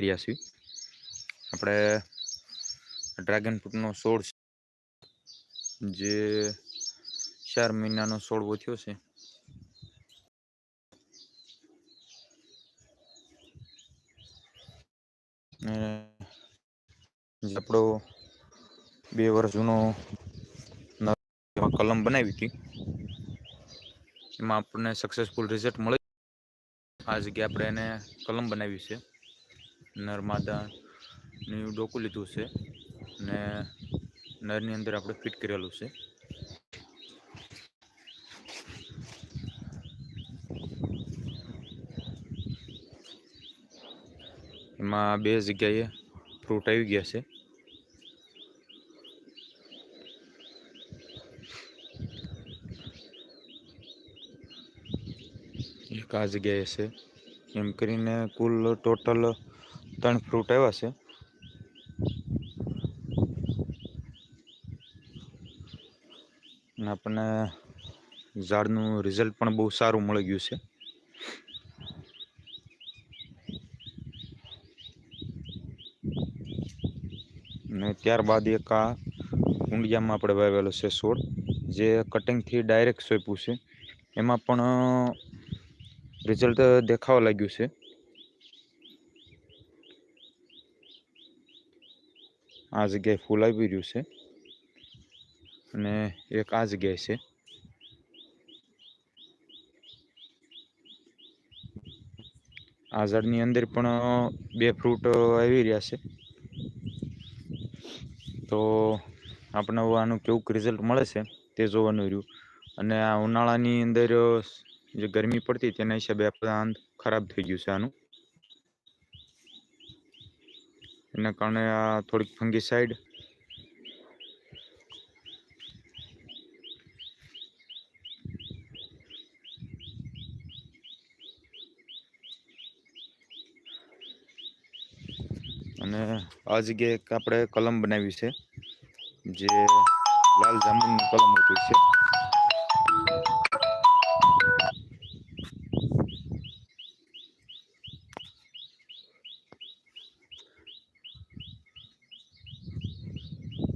કર્યા છીએ આપણે ડ્રેગન ફ્રૂટનો છોડ છે. જે ચાર મહિનાનો છોડ વધ્યો છે. આપણો બે વર્ષ જૂનો કલમ બનાવી હતી. એમાં આપણને સક્સેસફુલ રિઝલ્ટ મળે. આ જગ્યાએ આપણે એને કલમ બનાવી છે. નર્મદાનું ડોકું લીધું છે ને નરની અંદર આપણે ફિટ કરેલું છે. એમાં બે જગ્યાએ ફ્રૂટ આવી ગયા છે. એક આ જગ્યાએ છે. એમ કરીને કુલ ટોટલ ત્રણ ફ્રૂટ આવ્યા છે. અને આપણને ઝાડનું રિઝલ્ટ પણ બહુ સારું મળી ગયું છે. ને ત્યારબાદ એક આ કુંડિયામાં આપણે વાવેલો છે છોડ, જે કટિંગથી ડાયરેક્ટ સોંપ્યું છે. એમાં પણ રિઝલ્ટ દેખાવા લાગ્યું છે. આ જગ્યાએ ફૂલ આવી રહ્યું છે. અને એક આ જગ્યાએ છે. આ ઝાડની અંદર પણ બે ફ્રૂટ આવી રહ્યા છે. તો આપણે આનું કેવું રિઝલ્ટ મળે છે તે જોવાનું રહ્યું. અને આ ઉનાળાની અંદર જે ગરમી પડતી તેના હિસાબે પ્લાન્ટ ખરાબ થઈ ગયું છે આનું. એના કારણે આ થોડીક ફંગી સાઈડ અને આ જગ્યાએ એક આપણે કલમ બનાવી છે, જે લાલ જાંબુની કલમ હતી છે.